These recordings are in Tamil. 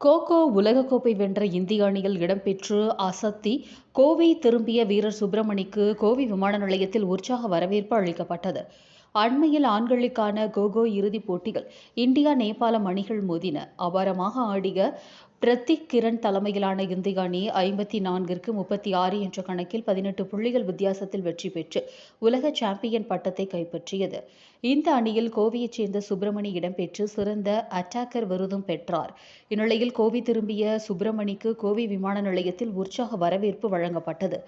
கோகோ உலகக்கோப்பை வென்ற இந்திய அணியில் இடம்பெற்று அசத்தி கோவை திரும்பிய வீரர் சுப்பிரமணிக்கு கோவை விமான நிலையத்தில் உற்சாக வரவேற்பு அளிக்கப்பட்டது. அண்மையில் ஆண்களுக்கான கோகோ இறுதிப் போட்டிகள் இந்தியா நேபாளம் அணிகள் மோதின. அபாரமாக ஆடிய பிரத்திக் கிரண் தலைமையிலான இந்திய அணி ஐம்பத்தி நான்கிற்கு முப்பத்தி ஆறு என்ற கணக்கில் பதினெட்டு புள்ளிகள் வித்தியாசத்தில் வெற்றி பெற்று உலக சாம்பியன் பட்டத்தை கைப்பற்றியது. இந்த அணியில் கோவையைச் சேர்ந்த சுப்பிரமணி இடம்பெற்று சிறந்த அட்டாக்கர் விருதும் பெற்றார். இந்நிலையில் கோவை திரும்பிய சுப்பிரமணிக்கு கோவை விமான நிலையத்தில் உற்சாக வரவேற்பு வழங்கப்பட்டது.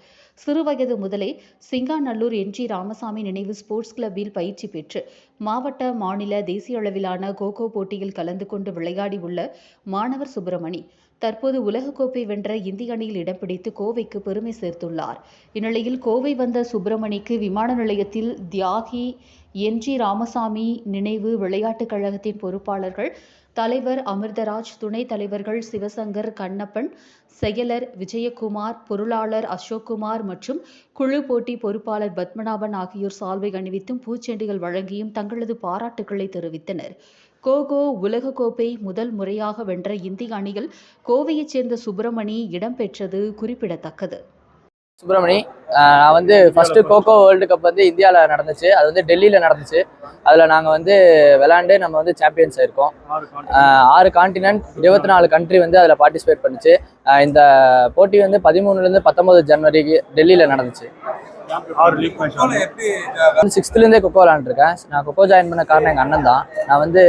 சிறுவயது முதலே சிங்காநல்லூர் என் ஜி ராமசாமி நினைவு ஸ்போர்ட்ஸ் கிளப்பில் பயிற்சி பெற்று மாவட்ட மாநில தேசிய அளவிலான கோகோ போட்டியில் கலந்து கொண்டு விளையாடி உள்ள மாணவர் சுப்பிரமணி. தற்போது உலகக்கோப்பை வென்ற இந்திய அணியில் இடம் பிடித்து கோவைக்கு பெருமை சேர்த்துள்ளார். இந்நிலையில் கோவை வந்த சுப்பிரமணிக்கு விமான நிலையத்தில் தியாகி என். ஜி. ராமசாமி நினைவு விளையாட்டுக் கழகத்தின் பொறுப்பாளர்கள் தலைவர் அமிர்தராஜ் துணைத் தலைவர்கள் சிவசங்கர் கண்ணப்பன் செயலர் விஜயகுமார் பொருளாளர் அசோக்குமார் மற்றும் குழு போட்டி பொறுப்பாளர் பத்மநாபன் ஆகியோர் சால்வை அணிவித்தும் பூச்செண்டுகள் வழங்கியும் தங்களது பாராட்டுக்களை தெரிவித்தனர். கோகோ உலகக்கோப்பை முதல் முறையாக வென்ற இந்திய அணியில் கோவையைச் சேர்ந்த சுப்பிரமணி இடம்பெற்றது குறிப்பிடத்தக்கது. சுப்பிரமணி நான் வந்து ஃபர்ஸ்ட் கோகோ வேர்ல்டு கப் வந்து இந்தியாவில் நடந்துச்சு. அது வந்து டெல்லியில் நடந்துச்சு. அதில் நாங்கள் வந்து விளாண்டு நம்ம வந்து சாம்பியன்ஸ் ஆயிருக்கோம். ஆறு காண்டினென்ட் இருபத்தி நாலு கண்ட்ரி வந்து அதில் பார்ட்டிசிபேட் பண்ணுச்சு. இந்த போட்டி வந்து பதிமூணுலேருந்து பத்தொம்பது ஜனவரிக்கு டெல்லியில் நடந்துச்சு. சிக்ஸ்த்துலேருந்தே கொக்கோ விளாண்டுருக்கேன் நான் கொக்கோ ஜாயின் பண்ண காரணம் எங்கள் அண்ணன் தான். நான் வந்து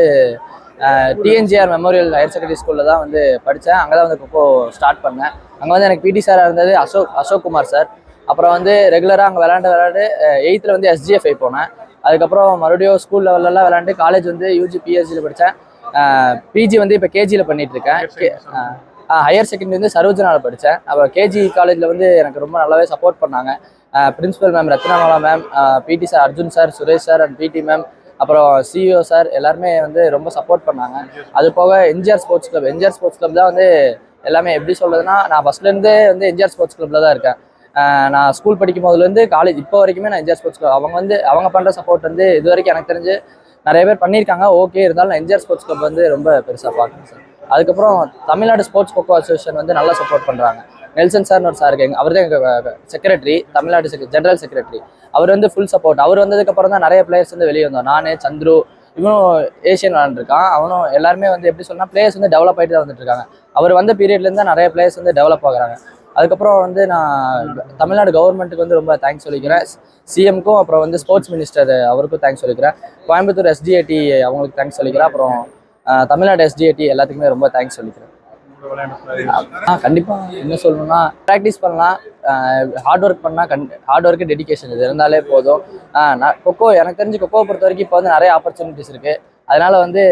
டிஎன்ஜிஆர் மெமோரியல் ஹையர் செகண்டரி ஸ்கூலில் தான் வந்து படித்தேன் அங்கே தான் வந்து கொக்கோ ஸ்டார்ட் பண்ணேன். அங்கே வந்து எனக்கு பிடி சாராக இருந்தது அசோக் அசோக் குமார் சார் அப்புறம் வந்து ரெகுலராக அங்கே விளாண்டு விளாண்டு எயித்தில் வந்து எஸ்ஜிஎஃப்ஐ போனேன். அதுக்கப்புறம் மறுபடியும் ஸ்கூல் லெவலெல்லாம் விளாண்டு காலேஜ் வந்து யூஜி பிஎஸ்சியில் படித்தேன் பிஜி வந்து இப்போ கேஜியில் பண்ணிட்டு இருக்கேன் ஹையர் செகண்டரி வந்து சரோஜனாவில் படித்தேன் அப்புறம் கேஜி காலேஜில் வந்து எனக்கு ரொம்ப நல்லாவே சப்போர்ட் பண்ணாங்க. Principal ma'am Ratnamala ma'am PT sir Arjun sir Suresh sir and PT ma'am அப்புறம் சிஇஓ சார் எல்லாருமே வந்து ரொம்ப சப்போர்ட் பண்ணாங்க. அது போக MGR sports club MGR sports club தான் வந்து எல்லாமே எப்படி சொல்றதுன்னா நான் ஃபர்ஸ்ட்லேருந்தே வந்து எம்ஜிஆர் ஸ்போர்ட்ஸ் கிளப்ல தான் இருக்கேன். நான் ஸ்கூல் படிக்கும் போதுலேருந்து காலேஜ் இப்போ வரைக்குமே நான் எம்ஜிஆர் ஸ்போர்ட்ஸ் கிளப் அவங்க வந்து அவங்க பண்ணுற சப்போர்ட் வந்து இது வரைக்கும் எனக்கு தெரிஞ்சு நிறைய பேர் பண்ணியிருக்காங்க. ஓகே இருந்தாலும் நான் எம்ஜிஆர் ஸ்போர்ட்ஸ் கிளப் வந்து ரொம்ப பெருசாக பார்க்குறேன் சார் அதுக்கப்புறம் தமிழ்நாடு ஸ்போர்ட்ஸ் கொக்கோ அசோசியேஷன் வந்து நல்லா சப்போர்ட் பண்ணுறாங்க நெல்சன் சார்னு ஒரு சார் இருக்காங்க அவர் தான் எங்கள் செக்ரட்டரி தமிழ்நாடு செக்ர ஜென்ரல் செக்ரட்டரி அவர் வந்து ஃபுல் சப்போர்ட் அவர் வந்ததுக்கப்புறம் தான் நிறைய பிளேயர்ஸ் வந்து வெளியே வந்தோம். நான் சந்துரு இவனும் ஏஷியன் விளாண்டுருக்கான் அவனும் எல்லாருமே வந்து எப்படி சொன்னால் பிளேயர்ஸ் வந்து டெவலப் ஆகிட்டு தான் வந்துட்டு இருக்காங்க அவர் வந்த பீரியட்லேருந்து தான் நிறைய பிளேயர்ஸ் வந்து டெவலப் ஆகுறாங்க. அதுக்கப்புறம் வந்து நான் தமிழ்நாடு கவர்மெண்ட்டுக்கு வந்து ரொம்ப தேங்க்ஸ் சொல்லிக்கிறேன். சிஎம்க்கும் அப்புறம் வந்து ஸ்போர்ட்ஸ் மினிஸ்டர் அவருக்கும் தேங்க்ஸ் சொல்லிக்கிறேன். கோயம்புத்தூர் எஸ்டிஏடி அவங்களுக்கு தேங்க்ஸ் சொல்லிக்கிறேன். அப்புறம் தமிழ்நாடு எஸ்டிஏடி எல்லாத்துக்குமே ரொம்ப தேங்க்ஸ் சொல்லிக்கிறேன். ஆ கண்டிப்பாக என்ன சொல்லணும்னா ப்ராக்டிஸ் பண்ணலாம். ஹார்ட் ஒர்க் பண்ணால் கண் ஹார்ட் ஒர்க்கு டெடிகேஷன் இது இருந்தாலே போதும். நான் கொக்கோ எனக்கு தெரிஞ்சு கொக்கோ பொறுத்த வரைக்கும் இப்போ வந்து நிறைய ஆப்பர்ச்சுனிட்டிஸ் இருக்குது அதனால வந்து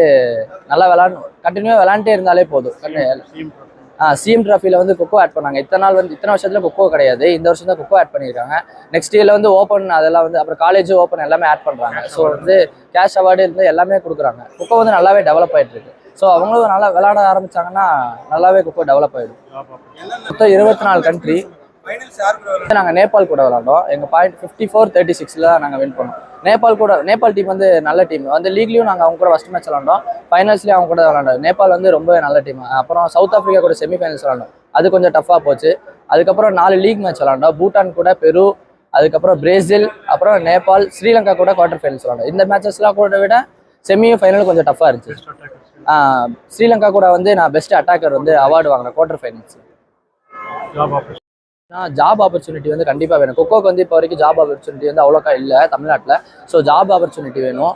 நல்லா விளாடணும். கண்டினியூவாக விளாண்டே இருந்தாலே போதும். சிஎம் ட்ராஃபியில் வந்து கொக்கோ ஆட் பண்ணாங்க. இத்தனை நாள் வந்து இத்தனை வருஷத்துல கொக்கோ கிடையாது. இந்த வருஷம் தான் கொக்கோ ஆட் பண்ணியிருக்காங்க. நெக்ஸ்ட் இயர்ல வந்து ஓப்பன் அதெல்லாம் வந்து அப்புறம் காலேஜ் ஓப்பன் எல்லாமே ஆட் பண்ணுறாங்க ஸோ வந்து கேஷ் அவார்டு இருந்து எல்லாமே கொடுக்குறாங்க. கொக்கோ வந்து நல்லாவே டெவலப் ஆயிட்டு இருக்கு. ஸோ அவங்களும் நல்லா விளாட ஆரம்பிச்சாங்கன்னா நல்லாவே கொக்கோ டெவலப் ஆயிடும். மொத்தம் இருபத்தி நாலு கண்ட்ரி? நாங்கள் நேபாள் கூட விளாண்டோம் எங்கள் பாயிண்ட் ஃபிஃப்டி ஃபோர் தேர்ட்டி சிக்ஸில் தான் நாங்கள் வின் பண்ணோம். நேபாள் கூட நேபாள் டீம் வந்து நல்ல டீம் வந்து லீக்லையும் நாங்கள் அவங்க கூட ஃபஸ்ட் மேட்ச் விளாண்டோம் ஃபைனல்ஸ்லேயும் அவங்க கூட விளாண்டோம் நேபாள் வந்து ரொம்ப நல்ல டீம் அப்புறம் சவுத் ஆஃப்ரிக்கா கூட செமிஃபைனல்ஸ் விளாண்டோம் அது கொஞ்சம் டஃப்பாக போச்சு. அதுக்கப்புறம் நாலு லீக் மேட்ச் விளாண்டோம் பூட்டான் கூட பெரு அதுக்கப்புறம் பிரேசில் அப்புறம் நேபாள் ஸ்ரீலங்கா கூட குவார்டர் ஃபைனல்ஸ் விளாண்டோம் இந்த மேட்சஸ்லாம் கூட விட செமியும் ஃபைனலும் கொஞ்சம் டஃப்பாக இருந்துச்சு. ஸ்ரீலங்கா கூட வந்து நான் பெஸ்ட் அட்டாக்கர் வந்து அவார்டு வாங்கினேன் quarter finals opportunity. Job opportunity வந்து கண்டிப்பாக வேணும். கொக்கோக்கு வந்து இப்போ வரைக்கும் ஜாப் ஆப்பர்ச்சுனிட்டி வந்து அவ்வளோக்கா இல்லை தமிழ்நாட்டில். ஸோ ஜாப் ஆப்பர்ச்சுனிட்டி வேணும்.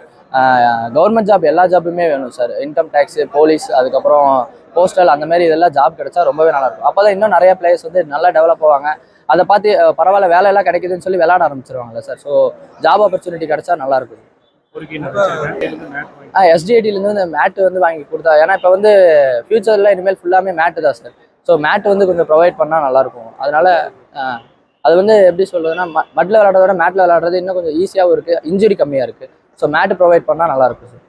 கவர்மெண்ட் ஜாப் எல்லா ஜாப்புமே வேணும் சார் இன்கம் டேக்ஸு போலீஸ் அதுக்கப்புறம் போஸ்டல் அந்த மாதிரி இதெல்லாம் ஜாப் கிடைச்சா ரொம்பவே நல்லா இருக்கும். அப்போ தான் இன்னும் நிறைய பிளேயர்ஸ் வந்து நல்லா டெவலப் ஆவாங்க. அதை பார்த்து பரவாயில்ல வேலையெல்லாம் கிடைக்குதுன்னு சொல்லி விளையாட ஆரம்பிச்சிருவாங்கல்ல சார் ஸோ ஜாப் ஆப்பர்ச்சுனிட்டி கிடைச்சா நல்லா வாங்கி. எஸ்டிஐடிலேருந்து இந்த மேட் வந்து வாங்கி கொடுத்தா. ஏன்னா இப்போ வந்து ஃபியூச்சரில் இனிமேல் ஃபுல்லாமே மேட்டு தான் சார் ஸோ மேட் வந்து கொஞ்சம் ப்ரொவைட் பண்ணால் நல்லாயிருக்கும். அதனால அது வந்து எப்படி சொல்றதுன்னா மட்டில் விளையாடுறத விட மேட்டில் விளையாடுறது இன்னும் கொஞ்சம் ஈஸியாகவும் இருக்குது இன்ஜுரி கம்மியாக இருக்குது ஸோ மேட் ப்ரொவைட் பண்ணால் நல்லாயிருக்கும் சார்